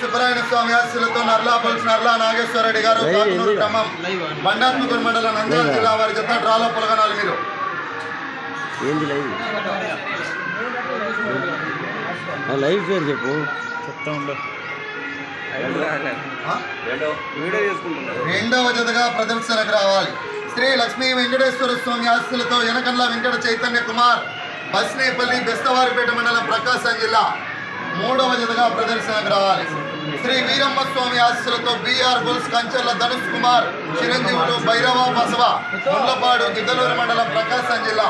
సుబ్బరాయణ స్వామి ఆశీస్సులతో నర్లా పల్స్ నర్లా నాగేశ్వర రెడ్డి గారు కాకునూరు? గ్రామం బండాత్మకూరు మండలం నంద్యాల? జిల్లా వారి జత డ్రాలో పొలగనాలి మీరు. ఏంది లైవ్? ఆ లైవ్ పేరు చెప్పు? రెండవ జతగా ప్రదర్శనకు రావాలి. శ్రీ లక్ష్మీ వెంకటేశ్వర స్వామి ఆశీస్సులతో వెనకండ్ల వెంకట చైతన్య కుమార్ బస్నేపల్లి బెస్తవారిపేట మండలం ప్రకాశం జిల్లా మూడవ జతగా ప్రదర్శనకు రావాలి. శ్రీ వీరమ్మ స్వామి ఆశీస్సులతో బీఆర్ బుల్స్ కంచెర్ల ధనుష్ కుమార్ చిరంజీవులు భైరవ బసవ ముళ్ళపాడు గిద్దలూరు మండలం ప్రకాశం జిల్లా.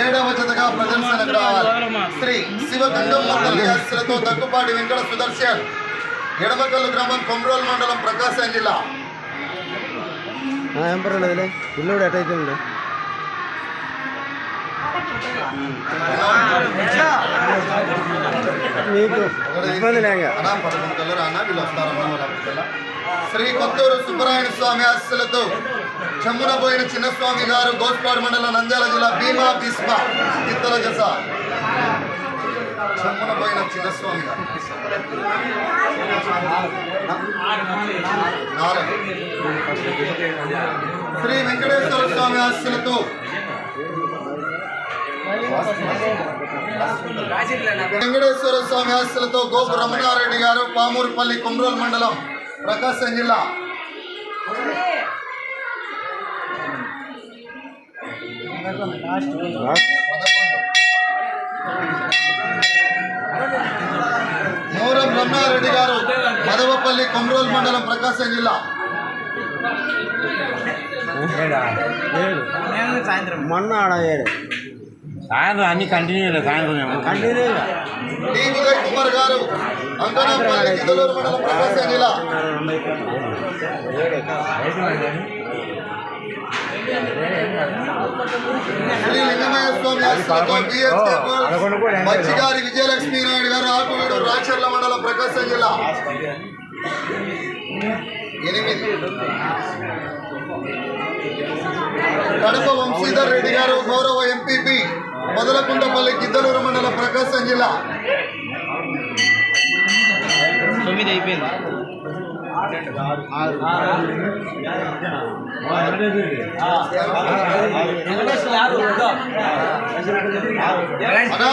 ఏడవ జతగా ప్రదర్శనకు రావాలి. శ్రీ శివగంగమ్మ తల్లి ఆశీస్సులతో దగ్గుపాటి వెంకట సుదర్శన్ ఎడమకల్లు గ్రామం కొమ్రోల్ మండలం ప్రకాశం జిల్లా. పర్వాలేదులే పిల్లోడు ఎటైతే మీకు ఇబ్బంది శ్రీ కొత్తూరు సుబ్బరాయణ స్వామి ఆశీస్సులతో చెమ్మున పోయిన చిన్నస్వామి గారు గోస్పాడు మండలం నంద్యాల జిల్లా భీమా భీష్మ ఇతర జస. చెమ్మున పోయిన చిన్నస్వామి గారు. శ్రీ వెంకటేశ్వర స్వామి ఆశీస్సులతో వెంకటేశ్వర స్వామి ఆశీస్సులతో గోపు రమణారెడ్డి గారు పామూరుపల్లి కొమ్రోల్ మండలం ప్రకాశం జిల్లా. మూరం రమణారెడ్డి గారు మదవపల్లి కొమ్రోల్ మండలం ప్రకాశం జిల్లా. ఏడు. మొన్న ఆడ ఏడు. సాయంత్రం అన్ని కంటిన్యూ సాయంత్రం కంటిన్యూగా డి ఉదయ్ కుమార్ గారు అంకనాపల్లి గిద్దలూరు మండలం ప్రకాశం జిల్లా శ్రీ లింగమయ్య స్వామి ఆశీస్సులతో బిఎస్కే బోస్, మచ్చిగారి విజయలక్ష్మీ నాయుడు గారు ఆకువీడు రాచర్ల మండలం ప్రకాశం జిల్లా ఎనిమిది. కడప వంశీధర్ రెడ్డి గారు గౌరవ ఎంపీపీ మొదలకుంటపల్లి గిద్దలూరు మండలం ప్రకాశం జిల్లా తొమ్మిది అయిపోయింది అనా